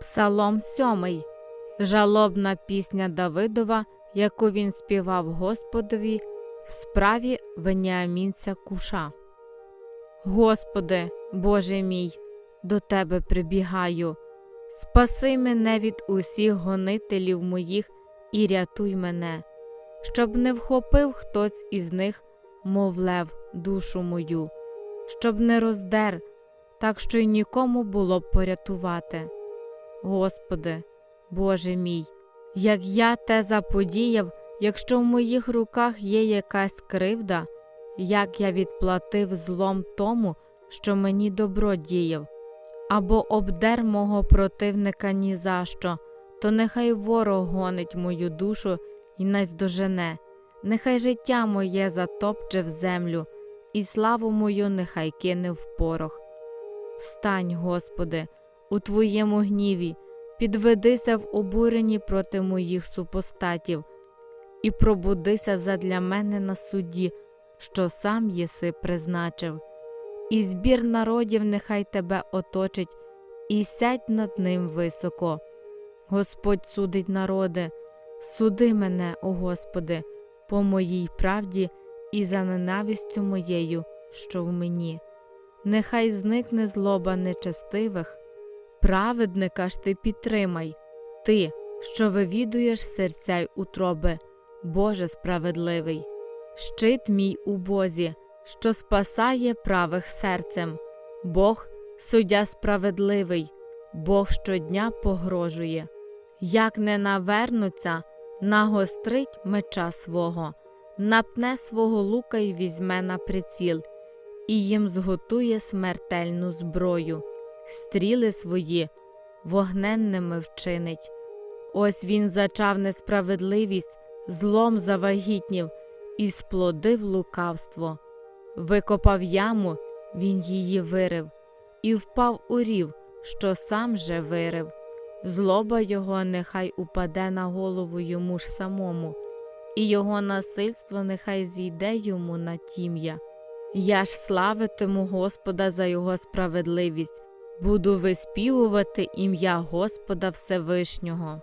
Псалом сьомий. Жалобна пісня Давидова, яку він співав Господові в справі Веніамінця Куша. Господи, Боже мій, до Тебе прибігаю. Спаси мене від усіх гонителів моїх і рятуй мене, щоб не вхопив хтось із них, мов лев, душу мою, щоб не роздер, так що й нікому було б порятувати. Господи, Боже мій, як я те заподіяв, якщо в моїх руках є якась кривда, як я відплатив злом тому, що мені добро діяв, або обдер мого противника ні за що, то нехай ворог гонить мою душу і наздожене, нехай життя моє затопче в землю, і славу мою нехай кине в порох. Встань, Господи, у Твоєму гніві, підведися в обуренні проти моїх супостатів, і пробудися задля мене на суді, що сам єси призначив. І збір народів нехай тебе оточить, і сядь над ним високо. Господь судить народи, суди мене, о Господи, по моїй правді і за ненавистю моєю, що в мені. Нехай зникне злоба нечестивих, праведника ж ти підтримай, ти, що вивідуєш серця й утроби, Боже справедливий, щит мій у Бозі, що спасає правих серцем, Бог суддя справедливий, Бог щодня погрожує, як не навернуться, нагострить меча свого, напне свого лука й візьме на приціл, і їм зготує смертельну зброю, стріли свої вогненними вчинить. Ось він зачав несправедливість, злом завагітнів і сплодив лукавство. Викопав яму, він її вирив, і впав у рів, що сам же вирив. Злоба його нехай упаде на голову йому ж самому, і його насильство нехай зійде йому на тім'я. Я ж славитиму Господа за його справедливість, буду виспівувати ім'я Господа Всевишнього.